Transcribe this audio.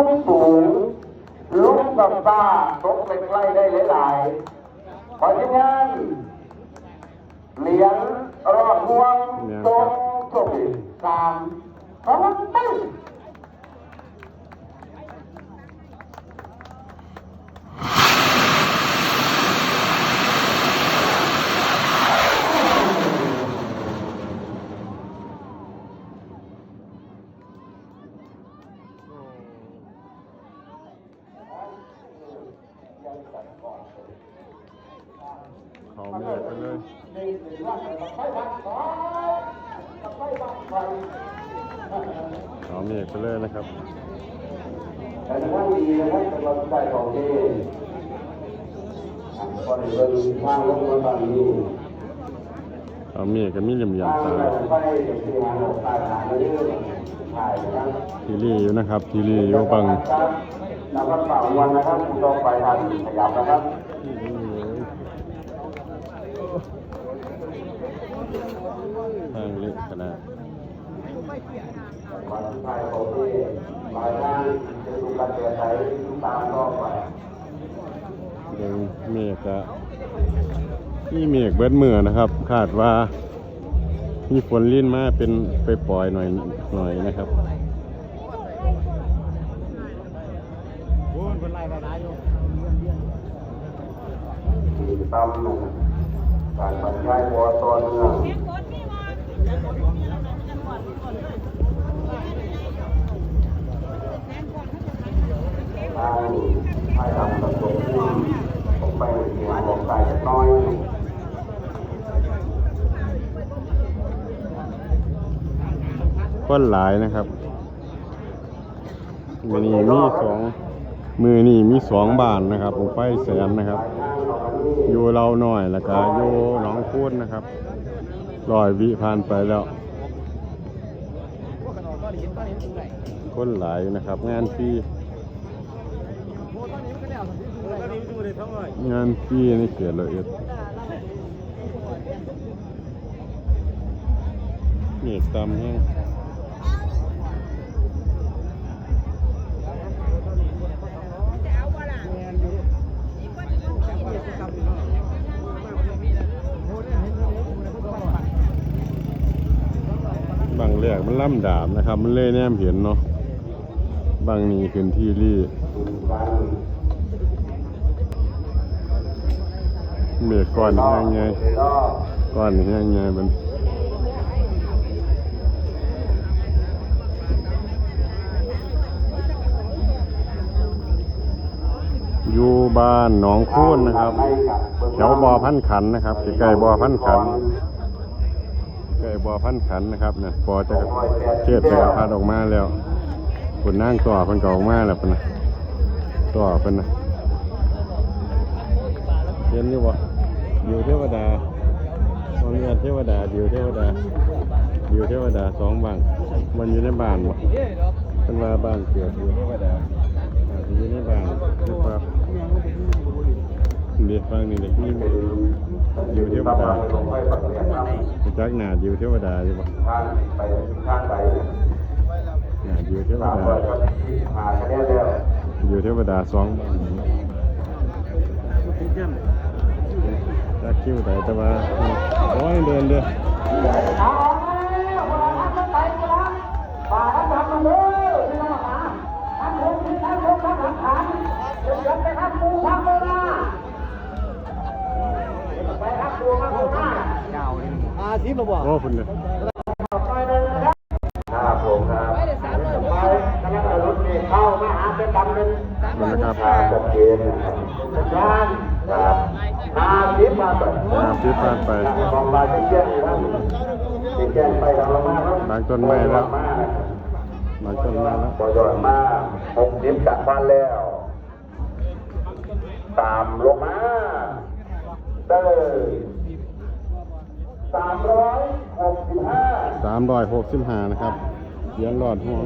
ุ้มสูงลุ้กกับตาตกไปใกล้ได้หลายๆขอทีมงานเหรียญรอบห่วงตรงจบสามสองตั้ง เขาเมฆไปเลยเขาเมฆไปเลยนะครับแต่ถ้าดีนะครับเป็นรถไฟของที่ก่อนเดินทางลงมาบางนี้เขาเมฆก็มีเหลี่ยมทางๆตาไปที่งานหลบตาหาเรื่องถ่นะครับทีรีอยู่บัง นะครับทีรีอยู่บังแล้วก็เป่าวันนะครับตรงไปทางขยับนะครับทางเล็กขนาดวันไฟของที่หลายท่านจะดูการแก้ไขตามรอบไปเดินเมฆก็มีเมฆเบิดมือนะครับ คาดว่ามีฝนลิ้นมาเป็นไปปล่อยหน่อยหน่อยนะครับ ตามการบรรยายวอตอนเนื่องทางให้ทำประสบความผมไปเสียงบอกใจน้อยคนหลายนะครับมือนี้มีสอง มือนี้มีสองบ้านนะครับผมไปแสนนะครับอยู่เราหน่อยแล้วก็อยู่หนองคูนนะครับลอยวิผ่านไปแล้ว คนหลายนะครับ งานฟรีงานฟรีนี่เขียนละเอียดเมฆตำแห้ง รกมันล่ำดาบนะครับ มันเล่แนมเห็นเนาะบางนี้ขึ้นที่รี่เมฆก้อนแห้งไงก้อนแห้งไงมันอยู่บ้านหนองค้นนะครับ แถวบ่อพันขันนะครับใกล้ๆบ่อพันขัน กล้บ่อพันขันนะครับเนี่ยปอจะเทียบจักรพรรดิออกมาแล้วคนนั่งต่อพิ่นก็ออกมาแล้วพิ่นนะต่อเพิ่นนะเห็นอยู่บ่ดิวเทวดาตอนนี้เทวดาดิวเทวดาดิวเทวดาสองบังมันอยู่ในบ้านบ่เป็นว่าบ้านเกิดดิวเทวดาอยู่ในบ้านหรือเปล่า เดี๋ยวฟังนี่เด็กนี่ดิวเทวดาจักหนาดิวเทวดาอยู่บ่ทางไปทางไปหนาดิวเทวดาเปิดก็หาคะแนนแล้วเทวดาสองจักคิวแต่แต่ว่าโอ้ยเดินเด้อาทิตย์มาบอกโอ้คุณเด้อครับผมครับไปคณะรถเมล์เข้ามาหาเป็นดำเป็นมันนะครับทางจัดเกณฑ์นะครับสัญญาณครับนาทิพย์มาเปิดน้ำที่ผ่านไปมองลายแจ้งอยู่นะแจ้งไปทางละมาครับบางต้นไม้แล้วบางต้นไม้แล้วบอยอนมาหกสิบจากบ้านแล้ว ตามลงมา ลำดอยหกซิ365นะครับเลี้ยงรอดห่วง